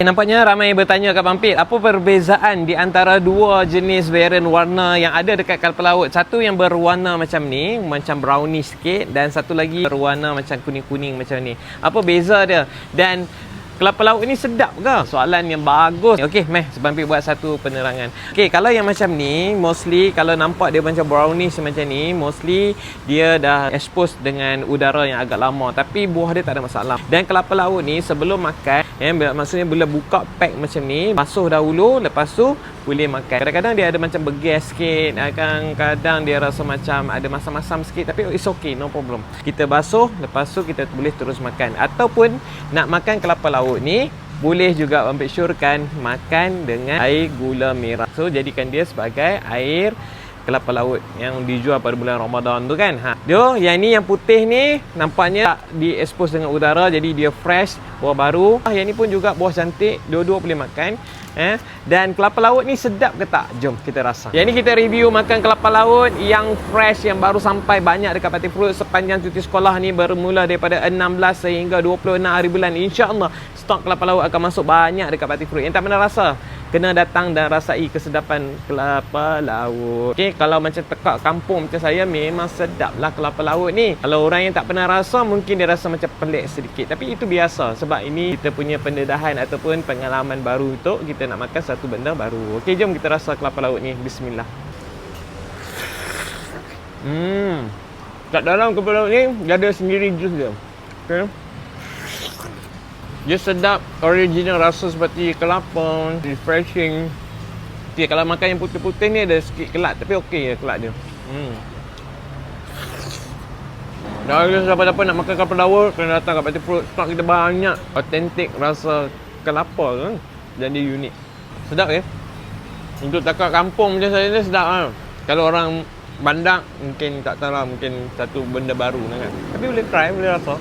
Eh, Nampaknya ramai bertanya kat Bang Pit, apa perbezaan di antara dua jenis varian warna yang ada dekat kelapa laut? Satu yang berwarna macam ni, macam brownie sikit dan satu lagi berwarna macam kuning-kuning macam ni. Apa beza dia? Dan kelapa laut ni sedap ke? Soalan yang bagus. Okey, meh sebab buat satu penerangan. Okey, kalau yang macam ni, mostly kalau nampak dia macam brownies macam ni, mostly dia dah expose dengan udara yang agak lama. Tapi buah dia tak ada masalah. Dan kelapa laut ni sebelum makan, eh, maksudnya bila buka pack macam ni, basuh dahulu, lepas tu boleh makan. Kadang-kadang dia ada macam bergas sikit, kadang-kadang dia rasa macam ada masam-masam sikit. Tapi it's okay, no problem. Kita basuh, lepas tu kita boleh terus makan. Ataupun nak makan kelapa laut ni, boleh juga ambil syorkan makan dengan air gula merah. So jadikan dia sebagai air kelapa laut yang dijual pada bulan Ramadan tu kan. Ha. Dia yang ni yang putih ni nampaknya tak di expose dengan udara jadi dia fresh, buah baru. Ah, yang ni pun juga buah cantik, dua-dua boleh makan. Eh, dan kelapa laut ni sedap ke tak? Jom kita rasa. Yang ni kita review makan kelapa laut yang fresh yang baru sampai banyak dekat Party Fruit sepanjang cuti sekolah ni bermula daripada 16 sehingga 26 hari bulan. InsyaAllah stok kelapa laut akan masuk banyak dekat Party Fruit. Yang tak pernah rasa, kena datang dan rasai kesedapan kelapa laut. Okey, kalau macam tekak kampung macam saya memang sedap lah kelapa laut ni. Kalau orang yang tak pernah rasa mungkin dia rasa macam pelik sedikit. Tapi itu biasa sebab ini kita punya pendedahan ataupun pengalaman baru untuk kita nak makan satu benda baru. Okey, jom kita rasa kelapa laut ni. Bismillah. Hmm. Kat dalam kelapa laut ni dia ada sendiri jus dia. Okey. Dia sedap, original rasa seperti kelapa, refreshing. Okay, kalau makan yang putih-putih ni ada sikit kelat tapi okey je kelat dia. Hmm. Dah ada siapa-siapa nak makan kelapa laut kena datang kat Party Fruit. Stok kita banyak authentic rasa kelapa kan. Dan dia unik. Sedap ya. Untuk takak kampung macam saya ni sedap kan. Kalau orang bandar mungkin tak tahu lah mungkin satu benda baru kan. Tapi boleh try, boleh rasa.